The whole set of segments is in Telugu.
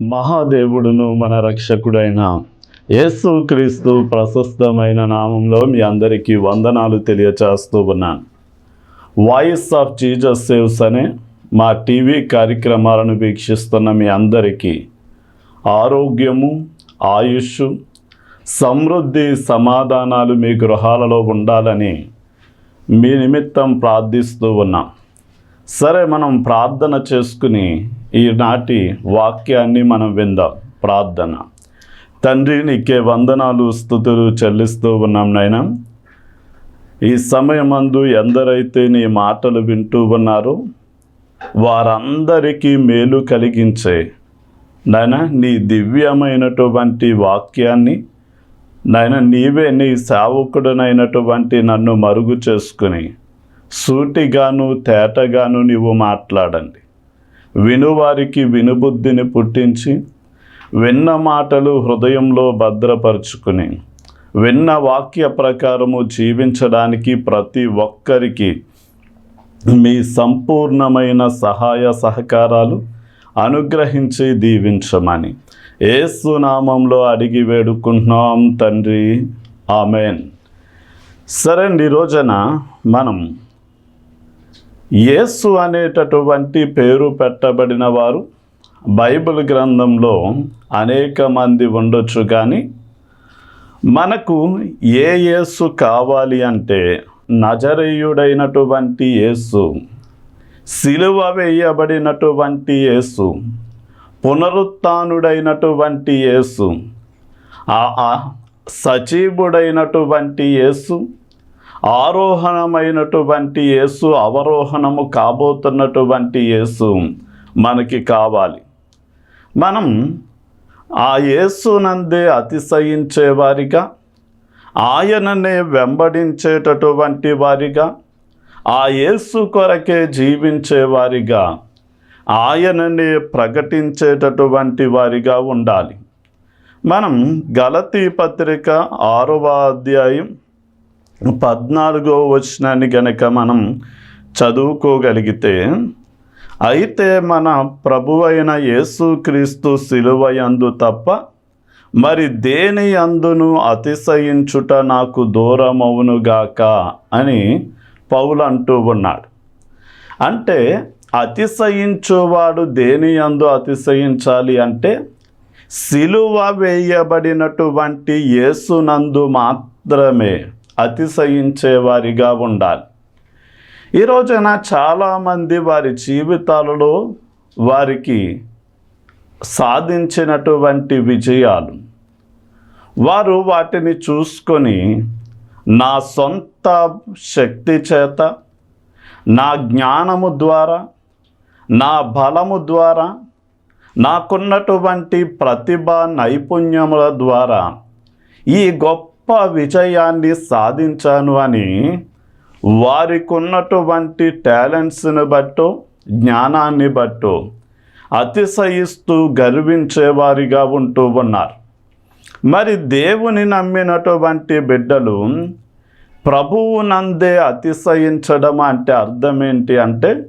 మహాదేవుడును మన రక్షకుడైన యేసు క్రీస్తు ప్రశస్తమైన నామంలో మీ అందరికీ వందనాలు తెలియచేస్తూ ఉన్నాను. వాయిస్ ఆఫ్ జీజస్ సేవ్స్ అనే మా టీవీ కార్యక్రమాలను వీక్షిస్తున్న మీ అందరికీ ఆరోగ్యము ఆయుష్ సమృద్ధి సమాధానాలు మీ గృహాలలో ఉండాలని మీ నిమిత్తం ప్రార్థిస్తూ ఉన్నాం. సరే మనం ప్రార్థన చేసుకుని ఈనాటి వాక్యాన్ని మనం విందాం. ప్రార్థన. తండ్రి నీకే వందనాలు స్థుతులు చెల్లిస్తూ ఉన్నాం నాయన. ఈ సమయమందు ఎందరైతే నీ మాటలు వింటూ ఉన్నారో వారందరికీ మేలు కలిగించే నాయన నీ దివ్యమైనటువంటి వాక్యాన్ని నాయన నీవే నీ సేవకుడనైనటువంటి నన్ను మరుగు చేసుకుని సూటిగాను తేటగాను నీవు మాట్లాడండి. వినువారికి వినుబుద్ధిని పుట్టించి విన్న మాటలు హృదయంలో భద్రపరుచుకుని విన్న వాక్య ప్రకారము జీవించడానికి ప్రతి ఒక్కరికి మీ సంపూర్ణమైన సహాయ సహకారాలు అనుగ్రహించి దీవించమని ఏసునామంలో అడిగి వేడుకుంటున్నాం తండ్రి. ఆమెన్. సరే అండి ఈ రోజున మనం యేసు అనేటటువంటి పేరు పెట్టబడిన వారు బైబిల్ గ్రంథంలో అనేక మంది ఉండొచ్చు కానీ మనకు ఏ యేసు కావాలి అంటే నజరేయుడైనటువంటి యేసు సిలువ వేయబడినటువంటి యేసు పునరుత్డైనటువంటి యేసు ఆ సజీవుడైనటువంటి యేసు ఆరోహణమైనటువంటి యేసు అవరోహణము కాబోతున్నటువంటి యేసు మనకి కావాలి. మనం ఆ యేసునందే అతిశయించేవారిగా ఆయననే వెంబడించేటటువంటి వారిగా ఆ యేసు కొరకే జీవించేవారిగా ఆయననే ప్రకటించేటటువంటి వారిగా ఉండాలి. మనం గలతీ పత్రిక ఆరవ అధ్యాయం పద్నాలుగో వచనాన్ని గనక మనం చదువుకోగలిగితే అయితే మన ప్రభువైన యేసుక్రీస్తు శిలువయందు తప్ప మరి దేని అందును అతిశయించుట నాకు దూరమవునుగాక అని పౌలు అంటూ ఉన్నాడు. అంటే అతిశయించువాడు దేని అందు అతిశయించాలి అంటే సిలువ వేయబడినటువంటి యేసునందు మాత్రమే. అతిశయించేవారిగా ఉండాలి. ఈ రోజున చాలామంది వారి జీవితాలలో వారికి సాధించినటువంటి విజయాలు. వారు వాటిని చూసుకొని నా సొంత శక్తి చేత నా జ్ఞానము ద్వారా నా బలము ద్వారా నాకున్నటువంటి ప్రతిభ నైపుణ్యముల ద్వారా ఈ గొప్ప విజయాన్ని సాధించాను అని వారికి ఉన్నటువంటి టాలెంట్స్ని బట్టో జ్ఞానాన్ని బట్టు అతిశయిస్తూ గర్వించేవారిగా ఉంటూ ఉన్నారు. మరి దేవుని నమ్మినటువంటి బిడ్డలు ప్రభువు నందే అతిశయించడం అంటే అర్థం ఏంటి అంటే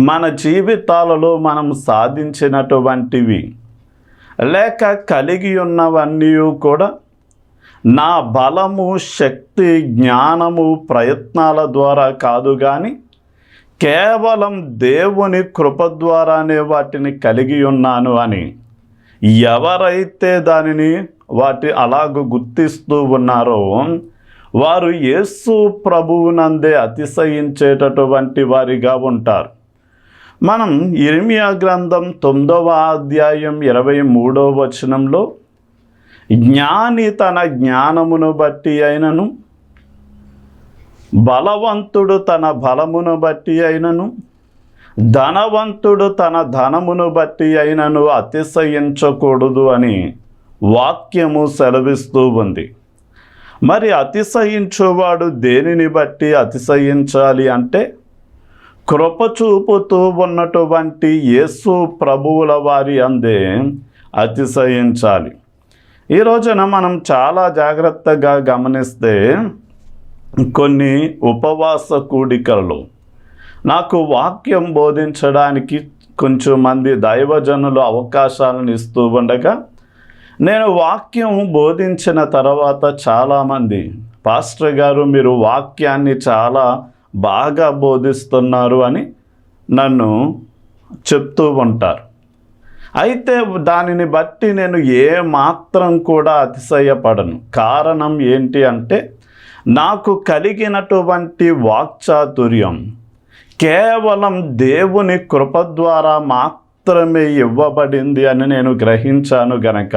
మన జీవితాలలో మనం సాధించినటువంటివి లేక కలిగి ఉన్నవన్నీ కూడా నా బలము శక్తి జ్ఞానము ప్రయత్నాల ద్వారా కాదు కానీ కేవలం దేవుని కృప ద్వారానే వాటిని కలిగి ఉన్నాను అని ఎవరైతే దానిని వాటి అలాగ గుర్తిస్తూ ఉన్నారో వారు యేసు ప్రభువునందే అతిశయించేటటువంటి వారిగా ఉంటారు. మనం ఇర్మియా గ్రంథం తొమ్మిదవ అధ్యాయం ఇరవై మూడవ వచనంలో జ్ఞాని తన జ్ఞానమును బట్టి అయినను. బలవంతుడు తన బలమును బట్టి అయినను. ధనవంతుడు తన ధనమును బట్టి అయినను అతిశయించకూడదు అని వాక్యము సెలవిస్తూ ఉంది. మరి అతిశయించువాడు దేనిని బట్టి అతిశయించాలి అంటే కృప చూపుతూ ఉన్నటువంటి యేసు ప్రభువుల వారి అందే అతిశయించాలి. ఈ రోజున మనం చాలా జాగ్రత్తగా గమనిస్తే కొన్ని ఉపవాస కూడికలు. నాకు వాక్యం బోధించడానికి కొంచెం మంది దైవజనులు అవకాశాలను ఇస్తూ ఉండగా నేను వాక్యం బోధించిన తర్వాత చాలామంది పాస్టర్ గారు మీరు వాక్యాన్ని చాలా బాగా బోధిస్తున్నారు అని నన్ను చెప్తూ ఉంటారు. అయితే దానిని బట్టి నేను ఏ మాత్రం కూడా అతిశయపడను. కారణం ఏంటి అంటే నాకు కలిగినటువంటి వాక్చాతుర్యం కేవలం దేవుని కృప ద్వారా మాత్రమే ఇవ్వబడింది అని నేను గ్రహించాను గనక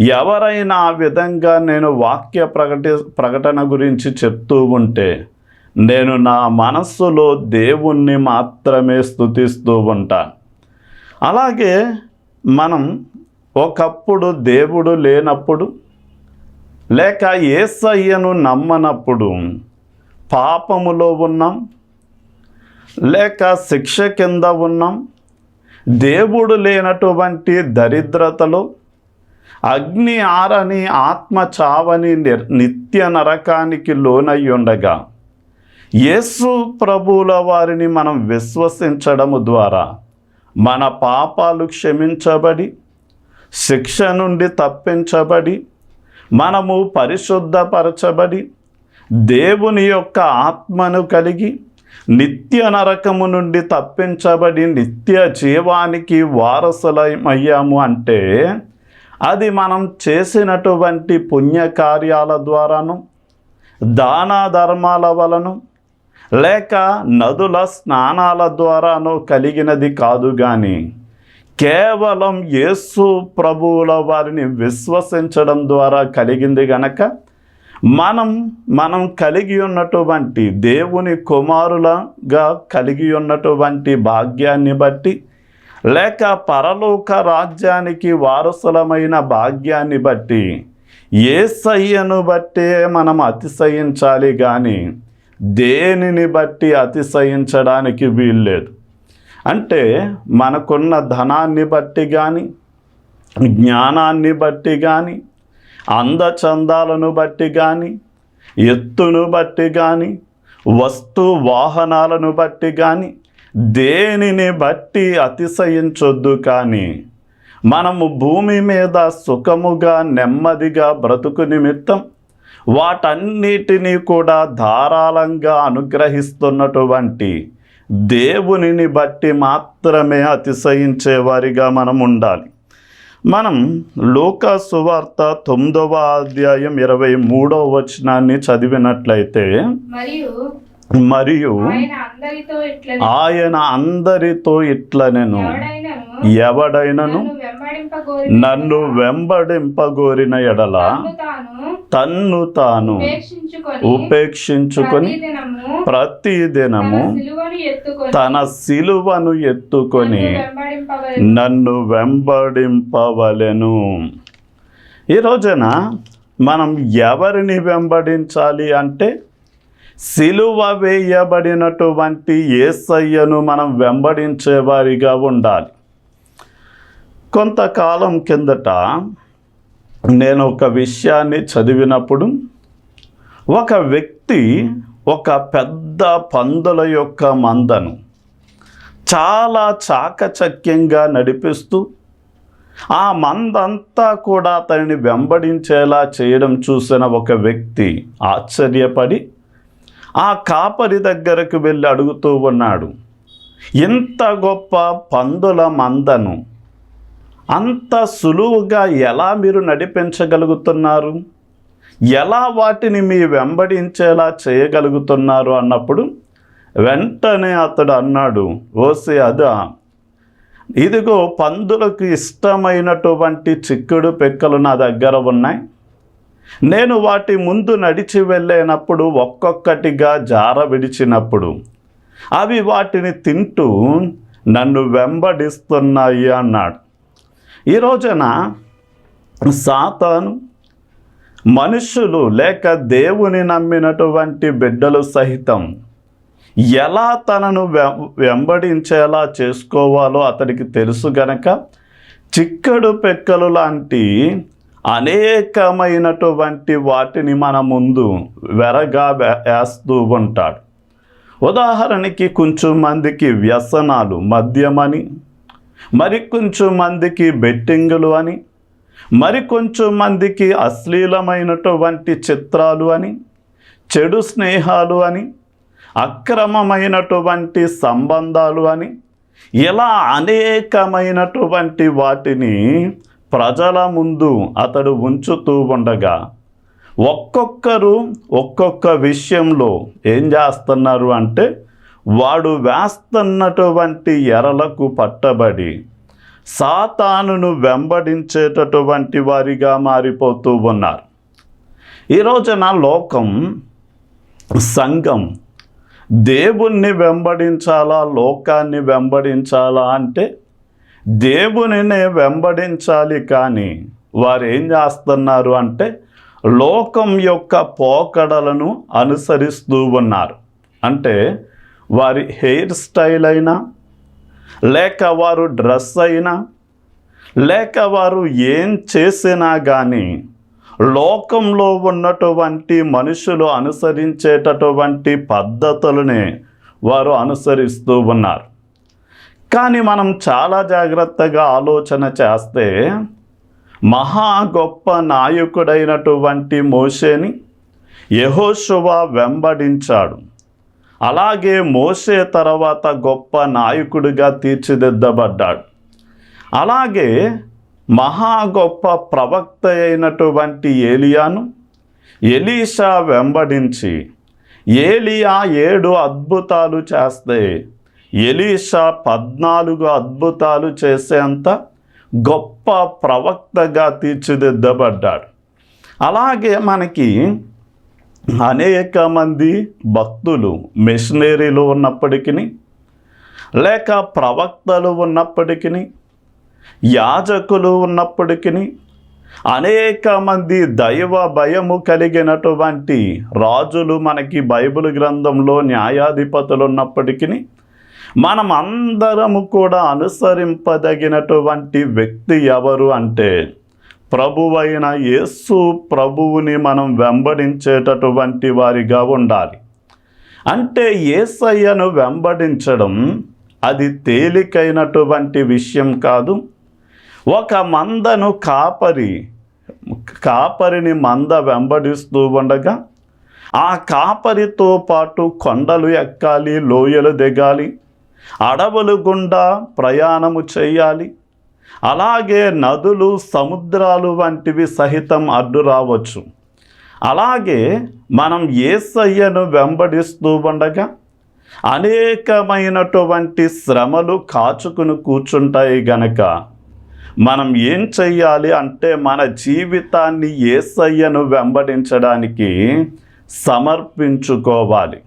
ఎవరైనా ఆ విధంగా నేను వాక్య ప్రకటి ప్రకటన గురించి చెప్తూ ఉంటే నేను నా మనస్సులో దేవుణ్ణి మాత్రమే స్తుతిస్తూ ఉంటాను. అలాగే మనం ఒకప్పుడు దేవుడు లేనప్పుడు లేక ఏసయ్యను నమ్మనప్పుడు పాపములో ఉన్నాం లేక శిక్ష కింద ఉన్నాం దేవుడు లేనటువంటి దరిద్రతలో అగ్ని ఆరని ఆత్మ చావని నిర్ నిత్య నరకానికి లోనై ఉండగా యేసు ప్రభువుల వారిని మనం విశ్వసించడము ద్వారా మన పాపాలు క్షమించబడి శిక్ష నుండి తప్పించబడి మనము పరిశుద్ధపరచబడి దేవుని యొక్క ఆత్మను కలిగి నిత్య నరకము నుండి తప్పించబడి నిత్య జీవానికి వారసులమయ్యాము అంటే అది మనం చేసినటువంటి పుణ్యకార్యాల ద్వారాను దాన ధర్మాల వలను లేక నదుల స్నానాల ద్వారానో కలిగినది కాదు కానీ కేవలం యేసు ప్రభువుల వారిని విశ్వసించడం ద్వారా కలిగింది గనక మనం మనం కలిగి ఉన్నటువంటి దేవుని కుమారులగా కలిగి ఉన్నటువంటి భాగ్యాన్ని బట్టి లేక పరలోక రాజ్యానికి వారసులమైన భాగ్యాన్ని బట్టి ఏసయ్యను బట్టే మనం అతిశయించాలి కానీ దేనిని బట్టి అతిశయించడానికి వీల్లేదు. అంటే మనకున్న ధనాన్ని బట్టి కానీ జ్ఞానాన్ని బట్టి కానీ అందచందాలను బట్టి కానీ ఎత్తును బట్టి కానీ వస్తు వాహనాలను బట్టి కానీ దేనిని బట్టి అతిశయించొద్దు కానీ మనము భూమి మీద సుఖముగా నెమ్మదిగా బ్రతుకు నిమిత్తం వాటన్నిటినీ కూడా ధారాళంగా అనుగ్రహిస్తున్నటువంటి దేవునిని బట్టి మాత్రమే అతిశయించేవారిగా మనం ఉండాలి. మనం లోక సువార్త తొమ్మిదవ అధ్యాయం ఇరవై మూడవ వచనాన్ని చదివినట్లయితే మరియు ఆయన అందరితో ఇట్లనెను. ఎవడైనను? నన్ను వెంబడింపగోరిన ఎడల. తన్ను తాను ఉపేక్షించుకొని ప్రతి దినము తన సిలువను ఎత్తుకొని నన్ను. వెంబడింపవలెను ఈ రోజున మనం ఎవరిని వెంబడించాలి అంటే సిలువ వేయబడినటువంటి ఏసయ్యను మనం వెంబడించేవారిగా ఉండాలి కొంతకాలం కిందట నేను ఒక విషయాన్ని చదివినప్పుడు ఒక వ్యక్తి ఒక పెద్ద పందుల యొక్క మందను చాలా చాకచక్యంగా నడిపిస్తూ ఆ మందంతా కూడా అతనిని వెంబడించేలా చేయడం చూసిన ఒక వ్యక్తి ఆశ్చర్యపడి ఆ కాపరి దగ్గరకు వెళ్ళి అడుగుతూ ఉన్నాడు ఇంత గొప్ప పందుల మందను అంత సులువుగా ఎలా మీరు నడిపించగలుగుతున్నారు? ఎలా వాటిని మీ వెంబడించేలా చేయగలుగుతున్నారు అన్నప్పుడు వెంటనే అతడు అన్నాడు ఓసే అదా. ఇదిగో పందులకు ఇష్టమైనటువంటి చిక్కుడు పెక్కలు నా దగ్గర ఉన్నాయి. నేను వాటి ముందు నడిచి వెళ్ళేనప్పుడు ఒక్కొక్కటిగా జార విడిచినప్పుడు అవి వాటిని తింటూ నన్ను వెంబడిస్తున్నాయి అన్నాడు. ఈ రోజున సాతాను మనుషులు లేక దేవుని నమ్మినటువంటి బిడ్డలు సహితం ఎలా తనను వెంబడించేలా చేసుకోవాలో అతడికి తెలుసు గనక చిక్కడు పెక్కలు లాంటి అనేకమైనటువంటి వాటిని మన ముందు వెరగా వే- వేస్తూ ఉంటాడు. ఉదాహరణకి కొంచెం మందికి వ్యసనాలు మద్యమని మరి కొంచెం మందికి బెట్టింగులు అని మరి కొంచెం మందికి అశ్లీలమైనటువంటి చిత్రాలు అని చెడు స్నేహాలు అని అక్రమమైనటువంటి సంబంధాలు అని ఇలా అనేకమైనటువంటి వాటిని ప్రజల ముందు అతడు ఉంచుతూ ఉండగా ఒక్కొక్కరు ఒక్కొక్క విషయంలో ఏం చేస్తున్నారు అంటే వాడు వేస్తున్నటువంటి ఎరలకు పట్టబడి సాతానును వెంబడించేటటువంటి వారిగా మారిపోతూ ఉన్నారు. ఈ రోజున లోకం సంఘం దేవుణ్ణి వెంబడించాలా లోకాన్ని వెంబడించాలా అంటే దేవునినే వెంబడించాలి కానీ వారు ఏం చేస్తున్నారు అంటే లోకం యొక్క పోకడలను అనుసరిస్తూ ఉన్నారు. అంటే వారి హెయిర్ స్టైల్ అయినా లేక వారు డ్రెస్ అయినా లేక వారు ఏం చేసినా కానీ లోకంలో ఉన్నటువంటి మనుషులు అనుసరించేటటువంటి పద్ధతులనే వారు అనుసరిస్తూ ఉన్నారు. కానీ మనం చాలా జాగ్రత్తగా ఆలోచన చేస్తే మహా గొప్ప నాయకుడైనటువంటి మోషేని యెహోషువ వెంబడించాడు. అలాగే మోసే తర్వాత గొప్ప నాయకుడిగా తీర్చిదిద్దబడ్డాడు. అలాగే మహా గొప్ప ప్రవక్త అయినటువంటి ఏలియాను ఎలీషా వెంబడించి ఏలియా ఏడు అద్భుతాలు చేస్తే ఎలీషా పద్నాలుగు అద్భుతాలు చేసేంత గొప్ప ప్రవక్తగా తీర్చిదిద్దబడ్డాడు. అలాగే మనకి అనేక మంది భక్తులు మిషనరీలు ఉన్నప్పటికీ లేక ప్రవక్తలు ఉన్నప్పటికీ యాజకులు ఉన్నప్పటికీ అనేక మంది దైవ భయము కలిగినటువంటి రాజులు మనకి బైబిల్ గ్రంథంలో న్యాయాధిపతులు ఉన్నప్పటికీ మనం అందరము కూడా అనుసరింపదగినటువంటి వ్యక్తి ఎవరు అంటే ప్రభువైన యేసు ప్రభువుని మనం వెంబడించేటటువంటి వారిగా ఉండాలి. అంటే యేసయ్యను వెంబడించడం అది తేలికైనటువంటి విషయం కాదు. ఒక మందను కాపరి కాపరిని మంద వెంబడిస్తూ ఉండగా ఆ కాపరితో పాటు కొండలు ఎక్కాలి లోయలు దిగాలి అడవులు గుండా ప్రయాణము చేయాలి అలాగే నదులు సముద్రాలు వంటివి సహితం అడ్డు రావచ్చు. అలాగే మనం ఏసయ్యను వెంబడిస్తూ ఉండగా అనేకమైనటువంటి శ్రమలు కాచుకుని కూర్చుంటాయి గనక మనం ఏం చెయ్యాలి అంటే మన జీవితాన్ని ఏసయ్యను వెంబడించడానికి సమర్పించుకోవాలి.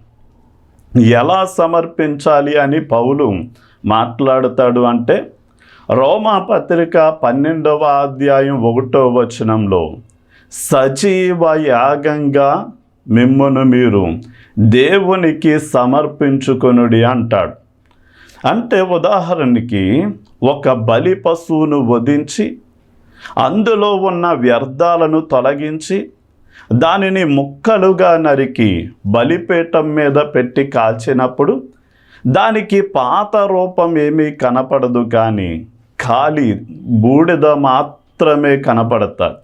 ఎలా సమర్పించాలి అని పౌలు మాట్లాడుతాడు అంటే రోమా పత్రిక పన్నెండవ అధ్యాయం ఒకటో వచనంలో సజీవ యాగంగా మిమ్మను మీరు దేవునికి సమర్పించుకొనుడి అంటాడు. అంటే ఉదాహరణకి ఒక బలి పశువును వధించి అందులో ఉన్న వ్యర్థాలను తొలగించి దానిని ముక్కలుగా నరికి బలిపీఠం మీద పెట్టి కాల్చినప్పుడు దానికి పాత రూపం ఏమీ కనపడదు కానీ ఖాళీ బూడిద మాత్రమే కనపడతారు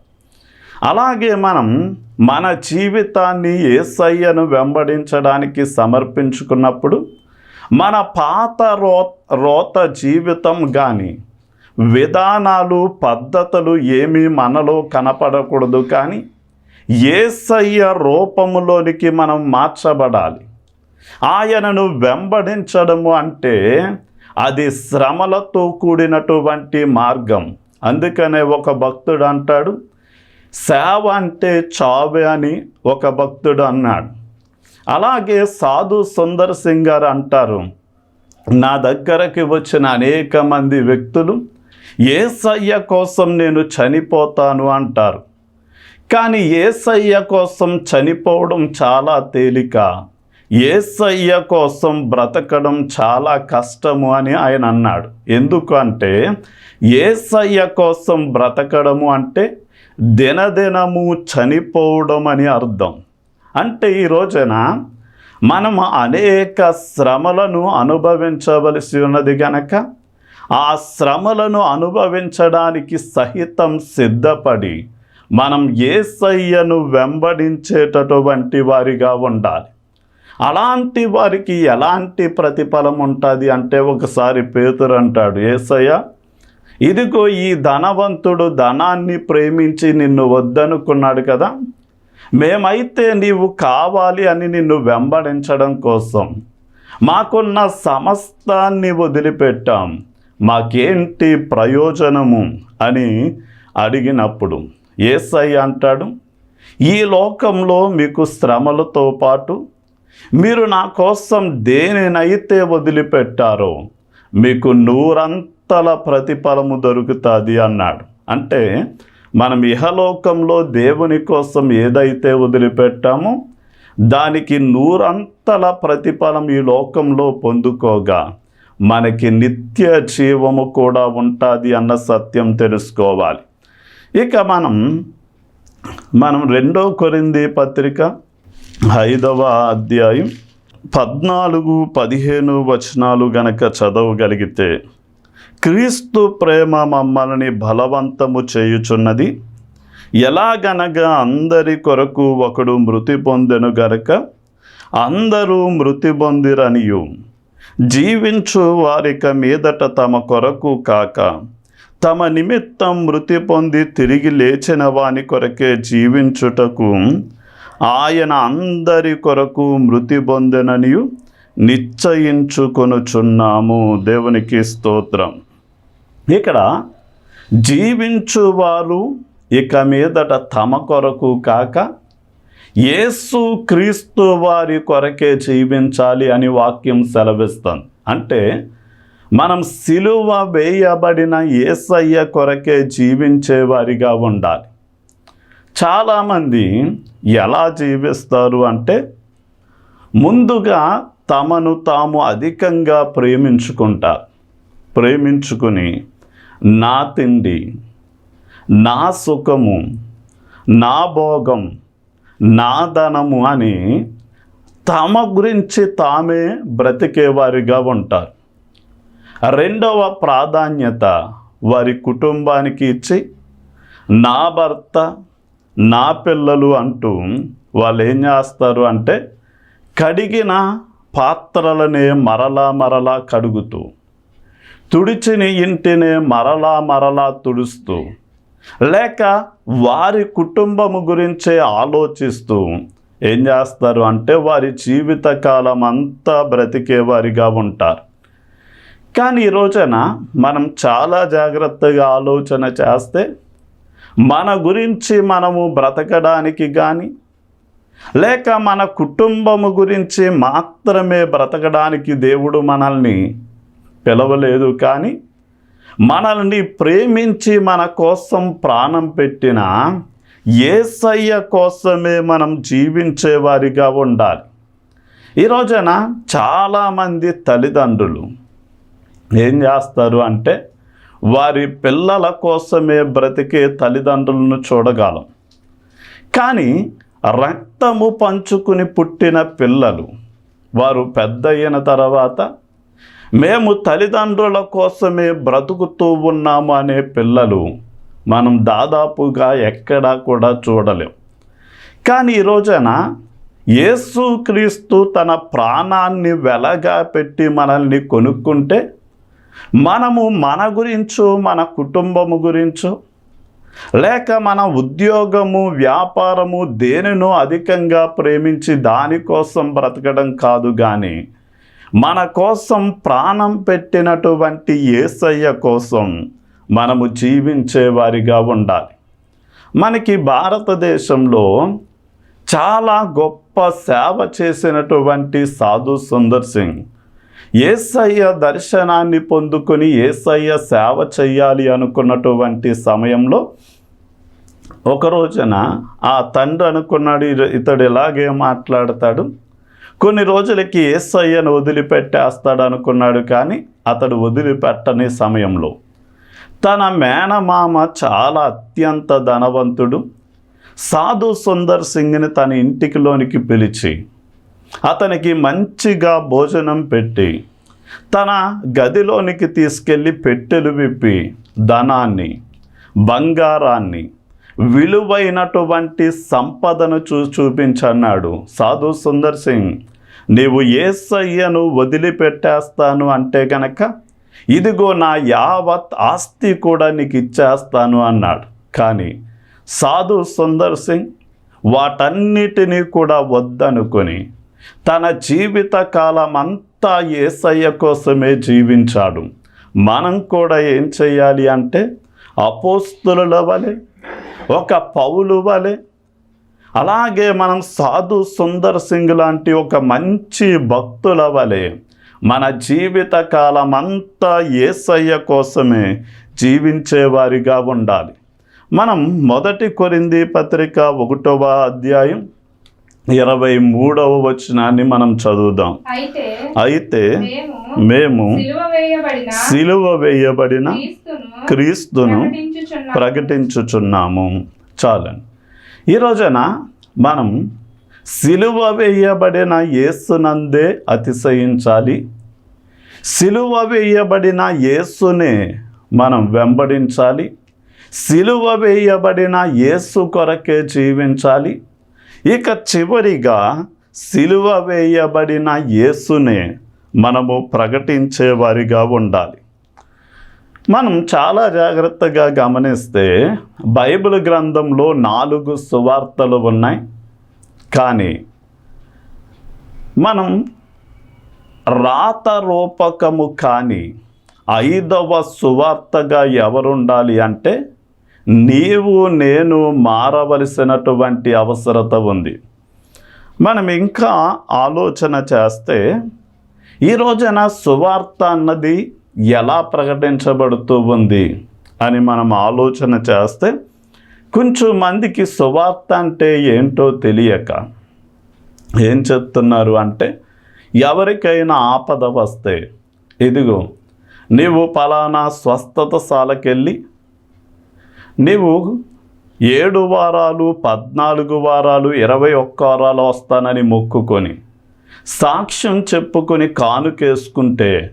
అలాగే మనం మన జీవితాన్ని ఏసయ్యను వెంబడించడానికి సమర్పించుకున్నప్పుడు మన పాత రో రోత జీవితం కానీ విధానాలు పద్ధతులు ఏమీ మనలో కనపడకూడదు కానీ ఏసయ్య రూపములోనికి మనం మార్చబడాలి. ఆయనను వెంబడించడము అంటే అది శ్రమలతో కూడినటువంటి మార్గం. అందుకనే ఒక భక్తుడు అంటాడు సేవ అంటే చావే అని ఒక భక్తుడు అన్నాడు. అలాగే సాధు సుందర్ సింగ్ గారు అంటారు నా దగ్గరకి వచ్చిన అనేక మంది వ్యక్తులు ఏసయ్య కోసం నేను చనిపోతాను అంటారు. కానీ ఏసయ్య కోసం చనిపోవడం చాలా తేలిక. ఏసయ్య కోసం బ్రతకడం చాలా కష్టము అని ఆయన అన్నాడు. ఎందుకు అంటే ఏసయ్య కోసం బ్రతకడము అంటే దినదినము చనిపోవడం అని అర్థం. అంటే ఈ రోజున మనం అనేక శ్రమలను అనుభవించవలసి ఉన్నది గనక ఆ శ్రమలను అనుభవించడానికి సహితం సిద్ధపడి మనం ఏసయ్యను వెంబడించేటటువంటి వారిగా ఉండాలి. అలాంటి వారికి ఎలాంటి ప్రతిఫలం ఉంటుంది అంటే ఒకసారి పేతురు అంటాడు ఏసయ్య ఇదిగో ఈ ధనవంతుడు ధనాన్ని ప్రేమించి నిన్ను వద్దనుకున్నాడు కదా. మేమైతే నీవు కావాలి అని నిన్ను వెంబడించడం కోసం మాకున్న సమస్తాన్ని వదిలిపెట్టాం. మాకేంటి ప్రయోజనము? అని అడిగినప్పుడు ఏసై అంటాడు ఈ లోకంలో మీకు శ్రమలతో పాటు మీరు నా కోసం దేనినైతే వదిలిపెట్టారో మీకు నూరంతల ప్రతిఫలము దొరుకుతుంది అన్నాడు. అంటే మనం ఇహలోకంలో దేవుని కోసం ఏదైతే వదిలిపెట్టామో దానికి నూరంతల ప్రతిఫలం ఈ లోకంలో పొందుకోగా మనకి నిత్య జీవము కూడా ఉంటుంది అన్న సత్యం తెలుసుకోవాలి. ఇక మనం మనం రెండో కొరింది పత్రిక ఐదవ అధ్యాయం పద్నాలుగు పదిహేను వచనాలు గనక చదవగలిగితే క్రీస్తు ప్రేమ మమ్మల్ని బలవంతము చేయుచున్నది. ఎలాగనగా అందరి కొరకు ఒకడు మృతి పొందెను గనక అందరూ మృతి పొందిరనియు. జీవించు వారిక మీదట తమ కొరకు కాక తమ నిమిత్తం మృతి పొంది తిరిగి లేచిన వాని కొరకే జీవించుటకు ఆయన అందరి కొరకు మృతి పొందెననియు నిశ్చయించుకొనుచున్నాము. దేవునికి స్తోత్రం. ఇక్కడ జీవించువారు ఇక మీదట తమ కొరకు కాక యేసు క్రీస్తు వారి కొరకే జీవించాలి అని వాక్యం సెలవిస్తుంది. అంటే మనం సిలువ వేయబడిన ఏసయ్య కొరకే జీవించేవారిగా ఉండాలి. చాలామంది ఎలా జీవిస్తారు అంటే ముందుగా తమను తాము అధికంగా ప్రేమించుకుంటారు ప్రేమించుకుని నా తిండి నా సుఖము నా భోగం నా ధనము అని తమ గురించి తామే బ్రతికేవారిగా ఉంటారు. రెండవ ప్రాధాన్యత వారి కుటుంబానికి ఇచ్చి నా భర్త నా పిల్లలు అంటూ వాళ్ళు ఏం చేస్తారు అంటే కడిగిన పాత్రలనే మరలా మరలా కడుగుతూ తుడిచిన ఇంటినే మరలా మరలా తుడుస్తూ లేక వారి కుటుంబము గురించే ఆలోచిస్తూ ఏం చేస్తారు అంటే వారి జీవితకాలం అంతా బ్రతికేవారిగా ఉంటారు. కానీ ఈ రోజున మనం చాలా జాగ్రత్తగా ఆలోచన చేస్తే మన గురించి మనము బ్రతకడానికి కానీ లేక మన కుటుంబము గురించి మాత్రమే బ్రతకడానికి దేవుడు మనల్ని పిలవలేదు కానీ మనల్ని ప్రేమించి మన కోసం ప్రాణం పెట్టిన ఏసయ్య కోసమే మనం జీవించేవారిగా ఉండాలి. ఈ రోజున చాలామంది తల్లిదండ్రులు ఏం చేస్తారు అంటే వారి పిల్లల కోసమే బ్రతికే తల్లిదండ్రులను చూడగలం. కానీ రక్తము పంచుకుని పుట్టిన పిల్లలు వారు పెద్ద అయిన తర్వాత మేము తల్లిదండ్రుల కోసమే బ్రతుకుతూ ఉన్నాము అనే పిల్లలు మనం దాదాపుగా ఎక్కడా కూడా చూడలేం. కానీ ఈ రోజున యేసుక్రీస్తు తన ప్రాణాన్ని వెలగా పెట్టి మనల్ని కొనుక్కుంటే మనము మన గురించు మన కుటుంబము గురించు లేక మన ఉద్యోగము వ్యాపారము దేనినో అధికంగా ప్రేమించి దానికోసం బ్రతకడం కాదు కానీ మన కోసం ప్రాణం పెట్టినటువంటి ఏసయ్య కోసం మనము జీవించేవారిగా ఉండాలి. మనకి భారతదేశంలో చాలా గొప్ప సేవ చేసినటువంటి సాధు సుందర్ సింగ్ ఏసయ్య దర్శనాన్ని పొందుకొని ఏసయ్య సేవ చేయాలి అనుకున్నటువంటి సమయంలో ఒక రోజున ఆ తండ్రి అనుకున్నాడు ఇతడు ఇలాగే మాట్లాడతాడు. కొన్ని రోజులకి ఏసయ్యను వదిలిపెట్టేస్తాడు అనుకున్నాడు కానీ అతడు వదిలిపెట్టని సమయంలో. తన మేనమామ చాలా అత్యంత ధనవంతుడు. సాధు సుందర్ సింగ్ని తన ఇంటికిలోనికి పిలిచి అతనికి మంచిగా భోజనం పెట్టి తన గదిలోనికి తీసుకెళ్ళి పెట్టెలు విప్పి ధనాన్ని బంగారాన్ని విలువైనటువంటి సంపదను చూ చూపించన్నాడు. సాధు సుందర్ సింగ్ నీవు ఏసయ్యను వదిలిపెట్టేస్తాను అంటే కనుక ఇదిగో నా యావత్ ఆస్తి కూడా నీకు ఇచ్చేస్తాను అన్నాడు. కానీ సాధు సుందర్ సింగ్ వాటన్నిటినీ కూడా వద్దనుకొని తన జీవిత కాలం అంతా ఏసయ్య కోసమే జీవించాడు. మనం కూడా ఏం చేయాలి అంటే అపోస్తుల వలె ఒక పౌలు వలె అలాగే మనం సాధు సుందర్ సింగ్ లాంటి ఒక మంచి భక్తుల వలె మన జీవిత కాలం అంతా ఏసయ్య కోసమే జీవించేవారిగా ఉండాలి. మనం మొదటి కొరింది పత్రిక ఒకటవ అధ్యాయం ఇరవై మూడవ వచనాన్ని మనం చదువుదాం. అయితే మేము సిలువ వేయబడిన క్రీస్తును. ప్రకటించుచున్నాము. చాలండి. ఈ రోజున మనం సిలువ వేయబడిన యేసునందే అతిశయించాలి. సిలువ వేయబడిన యేసునే మనం వెంబడించాలి. సిలువ వేయబడిన యేసు కొరకే జీవించాలి. ఇక చివరిగా సిలువ వేయబడిన యేసునే మనము ప్రకటించేవారిగా ఉండాలి. మనం చాలా జాగ్రత్తగా గమనిస్తే బైబిల్ గ్రంథంలో నాలుగు సువార్తలు ఉన్నాయి. కానీ మనం రాత రూపకము కానీ ఐదవ సువార్తగా ఎవరుండాలి అంటే నీవు నేను మారవలసినటువంటి అవసరత ఉంది. మనం ఇంకా ఆలోచన చేస్తే ఈ రోజున సువార్త అన్నది ఎలా ప్రకటించబడుతూ ఉంది అని మనం ఆలోచన చేస్తే కొంచెం మందికి సువార్త అంటే ఏంటో తెలియక ఏం చెప్తున్నారు అంటే ఎవరికైనా ఆపద వస్తే ఇదిగో నీవు పలానా స్వస్థత సాలకెళ్ళి నీవు ఏడు వారాలు పద్నాలుగు వారాలు ఇరవై ఒక్క వారాలు వస్తానని మొక్కుకొని సాక్ష్యం చెప్పుకొని కానుకేసుకుంటే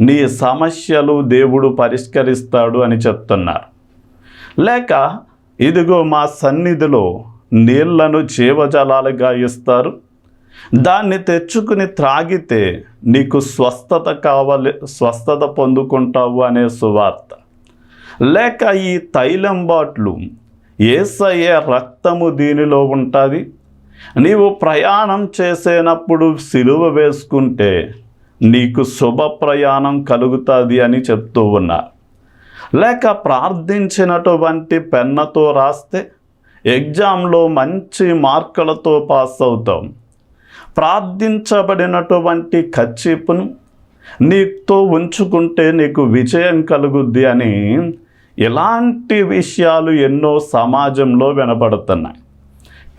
నీ సమస్యలు దేవుడు పరిష్కరిస్తాడు అని చెప్తున్నారు. లేక ఇదిగో మా సన్నిధిలో నీళ్ళను జీవజలాలుగా ఇస్తారు. దాన్ని తెచ్చుకుని త్రాగితే నీకు స్వస్థత కావాలి స్వస్థత పొందుకుంటావు అనే సువార్త. లేక ఈ తైలం బాట్లు ఏసయ్యే రక్తము దీనిలో ఉంటుంది? నీవు ప్రయాణం చేసేటప్పుడు సిలువ వేసుకుంటే నీకు శుభ ప్రయాణం కలుగుతుంది అని చెప్తూ ఉన్నా. లేక ప్రార్థించినటువంటి పెన్నతో రాస్తే ఎగ్జామ్లో మంచి మార్కులతో పాస్ అవుతాం. ప్రార్థించబడినటువంటి కచ్చిపును నీతో ఉంచుకుంటే నీకు విజయం కలుగుద్ది అని ఇలాంటి విషయాలు ఎన్నో సమాజంలో వినపడుతున్నాయి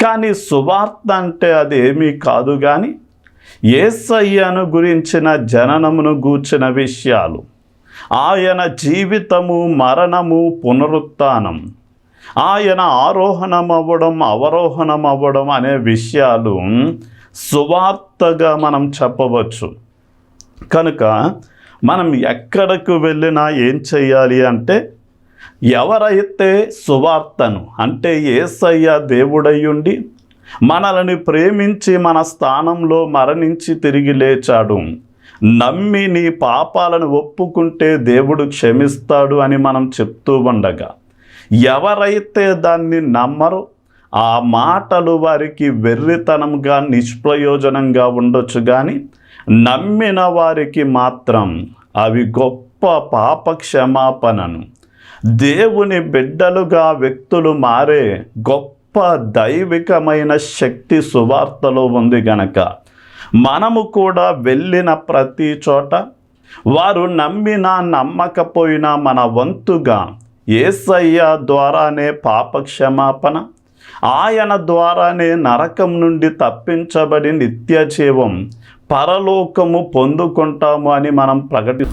కానీ సువార్త అంటే అది ఏమీ కాదు కానీ ఏసయ్యను గురించిన జననమును గూర్చిన విషయాలు. ఆయన జీవితము మరణము పునరుత్నం ఆయన ఆరోహణం అవ్వడం అవరోహణం అవ్వడం అనే విషయాలు సువార్తగా మనం చెప్పవచ్చు. కనుక మనం ఎక్కడకు వెళ్ళినా ఏం చెయ్యాలి అంటే ఎవరైతే సువార్తను అంటే ఏసయ్య దేవుడయ్యుండి మనల్ని ప్రేమించి మన స్థానంలో మరణించి తిరిగి లేచాడు నమ్మి నీ పాపాలను ఒప్పుకుంటే దేవుడు క్షమిస్తాడు అని మనం చెప్తూ ఉండగా ఎవరైతే దాన్ని నమ్మరో ఆ మాటలు వారికి వెర్రితనంగా నిష్ప్రయోజనంగా ఉండొచ్చు కానీ నమ్మిన వారికి మాత్రం అవి గొప్ప పాప క్షమాపణను దేవుని బిడ్డలుగా వ్యక్తులు మారే గొప్ప దైవికమైన శక్తి సువార్తలో ఉంది గనక. మనము కూడా వెళ్ళిన ప్రతి చోట వారు నమ్మినా నమ్మకపోయినా మన వంతుగా ఏసయ్య ద్వారానే పాప క్షమాపణ ఆయన ద్వారానే నరకం నుండి తప్పించబడి నిత్య జీవం పరలోకము పొందుకుంటాము అని మనం ప్రకటి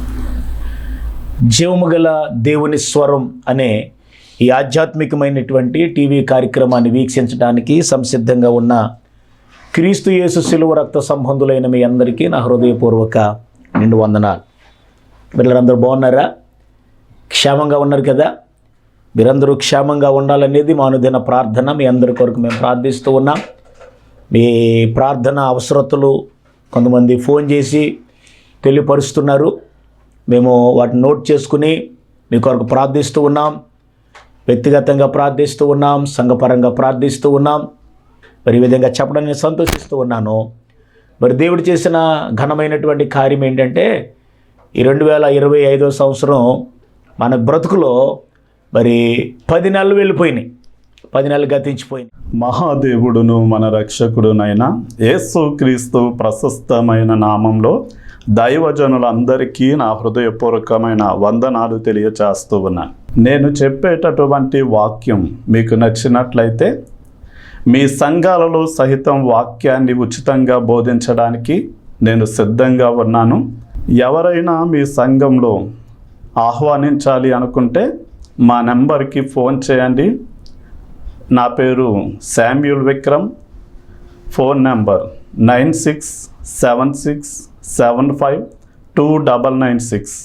జీవము గల దేవుని స్వరం అనే ఈ ఆధ్యాత్మికమైనటువంటి టీవీ కార్యక్రమాన్ని వీక్షించడానికి సంసిద్ధంగా ఉన్న క్రీస్తు యేసు శిలువ రక్త సంబంధులైన మీ అందరికీ నా హృదయపూర్వక నిండు వందనాలు వీళ్ళందరూ బాగున్నారా? క్షేమంగా ఉన్నారు కదా? మీరందరూ క్షేమంగా ఉండాలనేది మా అనుదిన ప్రార్థన. మీ అందరి కొరకు మేము ప్రార్థిస్తూ ఉన్నాం. మీ ప్రార్థన అవసరతలు కొంతమంది ఫోన్ చేసి తెలియపరుస్తున్నారు. మేము వాటిని నోట్ చేసుకుని మీ కొరకు ప్రార్థిస్తూ ఉన్నాం. వ్యక్తిగతంగా ప్రార్థిస్తూ ఉన్నాం. సంఘపరంగా ప్రార్థిస్తూ ఉన్నాం. మరి ఈ విధంగా చెప్పడం నేను సంతోషిస్తూ ఉన్నాను. మరి దేవుడు చేసిన ఘనమైనటువంటి కార్యం ఏంటంటే ఈ రెండు వేల ఇరవై ఐదో సంవత్సరం మన బ్రతుకులో మరి పది నెలలు వెళ్ళిపోయినాయి. పది నెలలు గతించిపోయినాయి. మహాదేవుడును మన రక్షకుడునైన యేసు క్రీస్తు ప్రశస్తమైన నామంలో దైవజనులందరికీ నా హృదయపూర్వకమైన వందనాలు తెలియచేస్తూ ఉన్నాను. నేను చెప్పేటటువంటి వాక్యం మీకు నచ్చినట్లయితే మీ సంఘాలలో సహితం వాక్యాన్ని ఉచితంగా బోధించడానికి నేను సిద్ధంగా ఉన్నాను. ఎవరైనా మీ సంఘంలో ఆహ్వానించాలి అనుకుంటే మా నెంబర్కి ఫోన్ చేయండి. నా పేరు Samuel Vikram. Phone number nine six seven six seven five two double nine six